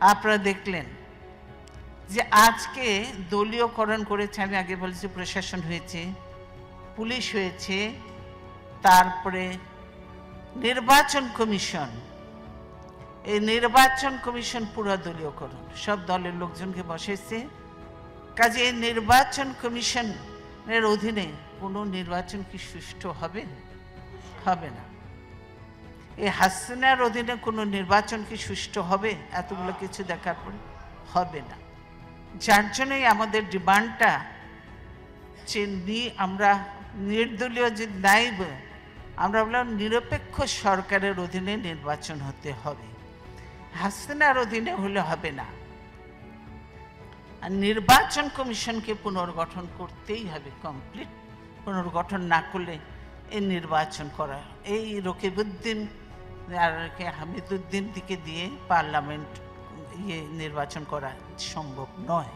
আপনারা দেখলেন যে আজকে দলীয়করণ করেছে, আমি আগে বলেছি প্রশাসন হয়েছে, পুলিশ হয়েছে, তারপরে নির্বাচন কমিশন। এই নির্বাচন কমিশন পুরো দলীয়করণ, সব দলের লোকজনকে বসেছে কাজে এই নির্বাচন কমিশনের অধীনে কোনো নির্বাচন কি সুষ্ঠু হবে? হবে না। এই হাসিনার অধীনে কোনো নির্বাচন কি সুষ্ঠু হবে? এতগুলো কিছু দেখার পর হবে না। যার জন্যই আমাদের ডিমান্ডটা যে আমরা নির্দলীয় যে নাইব, আমরা বললাম নিরপেক্ষ সরকারের অধীনে নির্বাচন হতে হবে। হাসিনার অধীনে হলে হবে না। আর নির্বাচন কমিশনকে পুনর্গঠন করতেই হবে কমপ্লিট পুনর্গঠন না করলে এই নির্বাচন করা, এই রকিবউদ্দিন আর হামিদুদ্দিন থেকে দিয়ে পার্লামেন্ট ইয়ে নির্বাচন করা সম্ভব নয়।